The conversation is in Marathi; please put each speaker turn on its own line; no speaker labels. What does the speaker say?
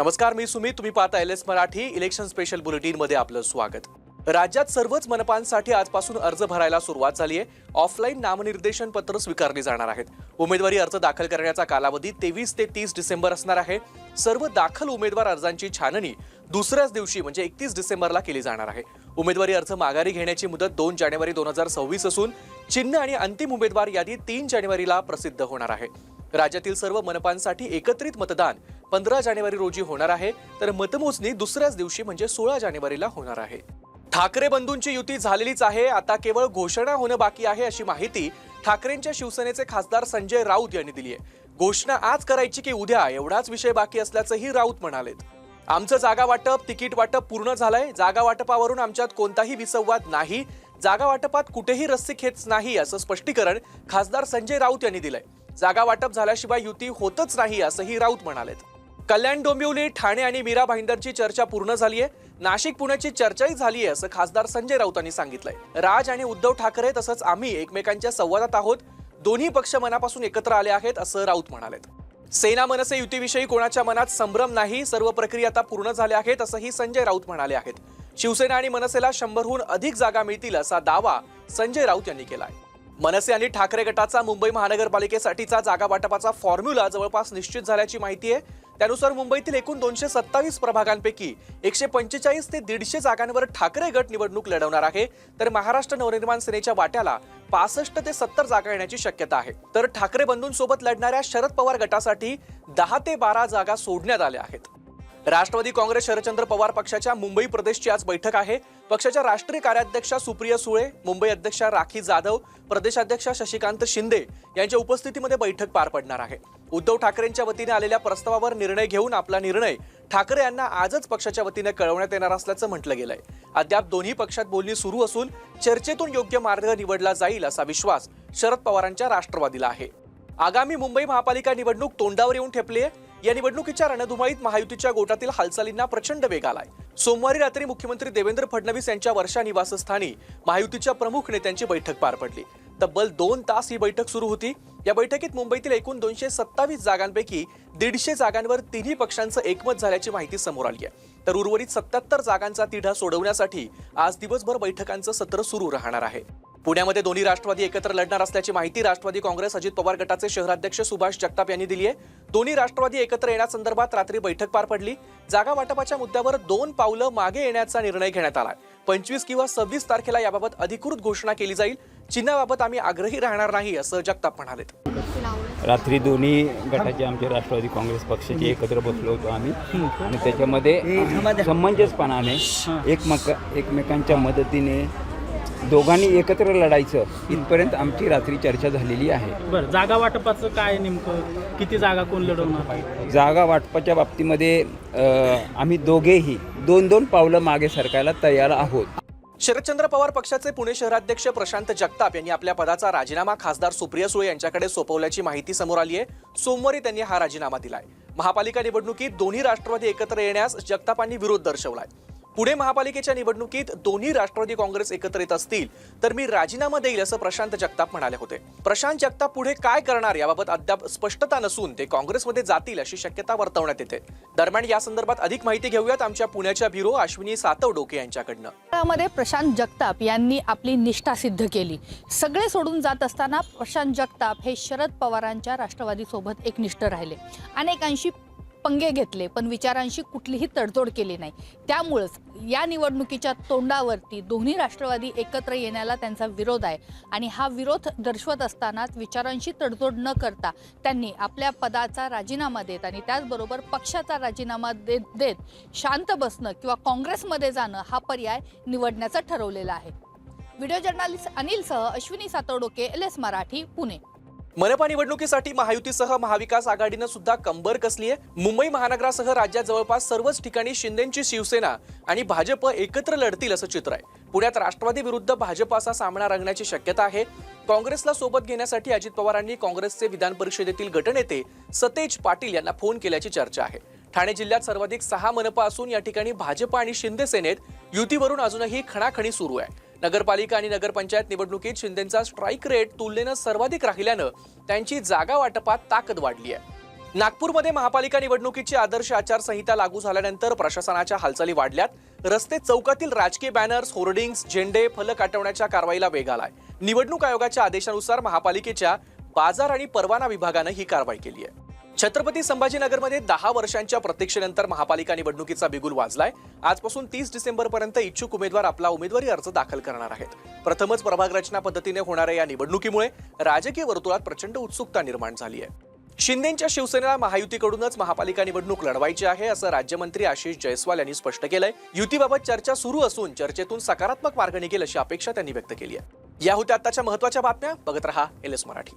नमस्कार मी सुमित. तुम्ही पाहता L S Marathi. Election special बुलेटिनमध्ये आपलं स्वागत. राज्यात सर्वच मनपांसाठी आजपासून अर्ज भरायला सुरुवात झाली आहे. ऑफलाईन नामनिर्देशन पत्र स्वीकारली जाणार आहेत. उमेदवारी अर्ज दाखल करण्याचा कालावधी तेवीस ते तीस डिसेंबर असणार आहे. सर्व दाखल उमेदवार अर्जांची छाननी दुसऱ्याच दिवशी म्हणजे एकतीस डिसेंबरला केली जाणार आहे. उमेदवारी अर्ज माघारी घेण्याची मुदत दोन जानेवारी दोन हजार सव्वीस असून चिन्ह आणि अंतिम उमेदवार यादी तीन जानेवारीला प्रसिद्ध होणार आहे. राज्यातील सर्व मनपांसाठी एकत्रित मतदान पंधरा जानेवारी रोजी होणार आहे. तर मतमोजणी दुसऱ्याच दिवशी म्हणजे सोळा जानेवारीला होणार आहे. ठाकरे बंधूंची युती झालेलीच आहे. आता केवळ घोषणा होणं बाकी आहे अशी माहिती ठाकरेंच्या शिवसेनेचे खासदार संजय राऊत यांनी दिली आहे. घोषणा आज करायची की उद्या एवढाच विषय बाकी असल्याचंही राऊत म्हणालेत. आमचं जागा वाटप तिकीट वाटप पूर्ण झालंय. जागा वाटपावरून आमच्यात कोणताही विसंवाद नाही. जागा वाटपात कुठेही खेच नाही असं स्पष्टीकरण खासदार संजय राऊत यांनी दिलंय. जागा वाटप झाल्याशिवाय युती होतच नाही असंही राऊत म्हणालेत. कल्याण डोंबिवली ठाणे आणि मीरा भाईंदरची चर्चा पूर्ण झाली आहे नाशिक पुण्याची चर्चाही झाली आहे असं खासदार संजय राऊतांनी सांगितलंय. राज आणि उद्धव ठाकरे तसंच आम्ही एकमेकांच्या संवादात आहोत. दोन्ही पक्ष मनापासून एकत्र आले आहेत असं राऊत म्हणालेत. सेना मनसे युतीविषयी कोणाच्या मनात संभ्रम नाही सर्व प्रक्रिया आता पूर्ण झाल्या आहेत असंही संजय राऊत म्हणाले आहेत. शिवसेना आणि मनसेला शंभरहून अधिक जागा मिळतील असा दावा संजय राऊत यांनी केला आहे मनसे आणि ठाकरे गटाचा मुंबई महानगरपालिकेसाठीचा जागा वाटपाचा फॉर्म्युला जवळपास निश्चित झाल्याची माहिती आहे. त्यानुसार मुंबईतील एकूण दोनशे सत्तावीस प्रभागांपैकी एकशे पंचेचाळीस ते दीडशे जागांवर ठाकरे गट निवडणूक लढवणार आहे. तर महाराष्ट्र नवनिर्माण सेनेच्या वाट्याला पासष्ट ते सत्तर जागा येण्याची शक्यता आहे. तर ठाकरे बंधूंसोबत लढणाऱ्या शरद पवार गटासाठी दहा ते बारा जागा सोडण्यात आल्या आहेत. राष्ट्रवादी काँग्रेस शरदचंद्र पवार पक्षाच्या मुंबई प्रदेशची आज बैठक आहे. पक्षाच्या राष्ट्रीय कार्याध्यक्षा सुप्रिया सुळे मुंबई अध्यक्षा राखी जाधव प्रदेशाध्यक्षा शशिकांत शिंदे यांच्या उपस्थितीमध्ये बैठक पार पडणार आहे. उद्धव ठाकरेंच्या वतीने आलेल्या प्रस्तावावर निर्णय घेऊन आपला निर्णय ठाकरे यांना आजच पक्षाच्या वतीने कळवण्यात येणार असल्याचं म्हटलं गेलंय. अद्याप दोन्ही पक्षात बोलणी सुरू असून चर्चेतून योग्य मार्ग निवडला जाईल असा विश्वास शरद पवारांच्या राष्ट्रवादीला आहे. आगामी मुंबई महापालिका निवडणूक तोंडावर येऊन ठेपली आहे या निवडणुकीच्या रणधुमाळीत महायुतीच्या गोटातील हालचालींना प्रचंड वेग आलाय. सोमवारी रात्री मुख्यमंत्री देवेंद्र फडणवीस यांच्या वर्षा निवासस्थानी महायुतीच्या प्रमुख नेत्यांची बैठक पार पडली. तब्बल दोन तास ही बैठक सुरू होती. या बैठकीत मुंबईतील एकूण दोनशे सत्तावीस जागांपैकी दीडशे जागांवर तिन्ही पक्षांचं एकमत झाल्याची माहिती समोर आली आहे. तर उर्वरित सत्याहत्तर जागांचा तिढा सोडवण्यासाठी आज दिवसभर बैठकांचं सत्र सुरू राहणार आहे. पुण्यामध्ये दोन्ही राष्ट्रवादी एकत्र लढणार असल्याची माहिती राष्ट्रवादी काँग्रेस अजित पवार गटाचे शहराध्यक्ष सुभाष जगताप यांनी दिली आहे दोन्ही राष्ट्रवादी एकत्र येण्यासंदर्भात रात्री बैठक पार पडली. जागा वाटपाच्या मुद्द्यावर दोन पावलं मागे येण्याचा निर्णय घेण्यात आला. पंचवीस किंवा सव्वीस तारखेला याबाबत अधिकृत घोषणा केली जाईल. चिन्हाबाबत आम्ही आग्रही राहणार नाही असं जगताप म्हणालेत.
रात्री दोन्ही गटाचे आमचे राष्ट्रवादी काँग्रेस पक्षाचे एकत्र बसलो होतो आम्ही. आणि त्याच्यामध्ये समंजसपणाने एकमेक एकमेकांच्या मदतीने दोघांनी एकत्र लढायचं. इथपर्यंत आमची रात्री चर्चा झालेली आहे.
बरं जागा वाटपाचं काय नेमकं? किती जागा कोण लढवणार?
जागा वाटपाच्या बाबतीमध्ये अ, आम्ही दोघेही दोन दोन पावलं मागे सरकायला तयार आहोत.
शरदचंद्र पवार पक्षाचे पुणे शहराध्यक्ष प्रशांत जगताप यांनी आपल्या पदाचा राजीनामा खासदार सुप्रिया सुळे यांच्याकडे सोपवल्याची माहिती समोर आली आहे. सोमवारी त्यांनी हा राजीनामा दिलाय. महापालिका निवडणुकीत दोन्ही राष्ट्रवादी एकत्र येण्यास जगतापांनी विरोध दर्शवलाय. पुणे महापालिकेच्या निवडणुकीत दोन्ही राष्ट्रवादी काँग्रेस एकत्र येत असतील तर मी राजीनामा देईल असं प्रशांत जगताप म्हणाले होते. प्रशांत जगताप पुढे काय करणार याबाबत अद्याप स्पष्टता नसून ते काँग्रेसमध्ये जातील अशी शक्यता वर्तवण्यात येते. दरम्यान या संदर्भात अधिक माहिती घेऊयात आमच्या पुण्याच्या ब्युरो अश्विनी सातव डोके यांच्याकडनं.
काळामध्ये प्रशांत जगताप यांनी आपली निष्ठा सिद्ध केली. सगळे सोडून जात असताना प्रशांत जगताप हे शरद पवारांच्या राष्ट्रवादीसोबत एकनिष्ठ राहिले. अनेकांशी पंगे घेतले पण विचारांशी कुठलीही तडजोड केली नाही. त्यामुळंच या निवडणुकीच्या तोंडावरती दोन्ही राष्ट्रवादी एकत्र येण्याला त्यांचा विरोध आहे. आणि हा विरोध दर्शवत असतानाच विचारांशी तडजोड न करता त्यांनी आपल्या पदाचा राजीनामा देत आणि त्याचबरोबर पक्षाचा राजीनामा देत देत शांत बसणं किंवा काँग्रेसमध्ये जाणं हा पर्याय निवडण्याचं ठरवलेला आहे. व्हिडिओ जर्नालिस्ट अनिलसह अश्विनी सातोडोके एल एस मराठी पुणे.
मनपा निवडणुकीसाठी महायुतीसह महाविकास आघाडीनं सुद्धा कंबर कसली आहे मुंबई महानगरासह राज्यात जवळपास सर्वच ठिकाणी शिंदेची शिवसेना आणि भाजप एकत्र लढतील असं चित्र आहे. पुण्यात राष्ट्रवादी विरुद्ध भाजप असा सामना रंगण्याची शक्यता आहे. काँग्रेसला सोबत घेण्यासाठी अजित पवारांनी काँग्रेसचे विधान परिषदेतील गटनेते सतेज पाटील यांना फोन केल्याची चर्चा आहे. ठाणे जिल्ह्यात सर्वाधिक सहा मनपा असून या ठिकाणी भाजप आणि शिंदे सेनेत युतीवरून अजूनही खणाखणी सुरू आहे. नगरपालिका आणि नगरपंचायत निवडणुकीत शिंदेचा स्ट्राईक रेट तुलनेनं सर्वाधिक राहिल्यानं त्यांची जागा वाटपात ताकद वाढली आहे. नागपूरमध्ये महापालिका निवडणुकीची आदर्श आचारसंहिता लागू झाल्यानंतर प्रशासनाच्या हालचाली वाढल्यात. रस्ते चौकातील राजकीय बॅनर्स होर्डिंग्स झेंडे फलक आटवण्याच्या कारवाईला वेग आलाय. निवडणूक आयोगाच्या आदेशानुसार महापालिकेच्या बाजार आणि परवाना विभागानं ही कारवाई केली आहे. छत्रपती संभाजीनगरमध्ये दहा वर्षांच्या प्रतीक्षेनंतर महापालिका निवडणुकीचा बिगुल वाजलाय. आजपासून तीस डिसेंबरपर्यंत इच्छुक उमेदवार आपला उमेदवारी अर्ज दाखल करणार आहेत. प्रथमच प्रभाग रचना पद्धतीने होणाऱ्या या निवडणुकीमुळे राजकीय वर्तुळात प्रचंड उत्सुकता निर्माण झाली आहे. शिंदेच्या शिवसेनेला महायुतीकडूनच महापालिका निवडणूक लढवायची आहे असं राज्यमंत्री आशिष जयस्वाल यांनी स्पष्ट केलंय. युतीबाबत चर्चा सुरू असून चर्चेतून सकारात्मक मार्ग निघेल अशी अपेक्षा त्यांनी व्यक्त केली आहे. या होत्या आताच्या महत्त्वाच्या बातम्या. बघत रहा एल एस मराठी.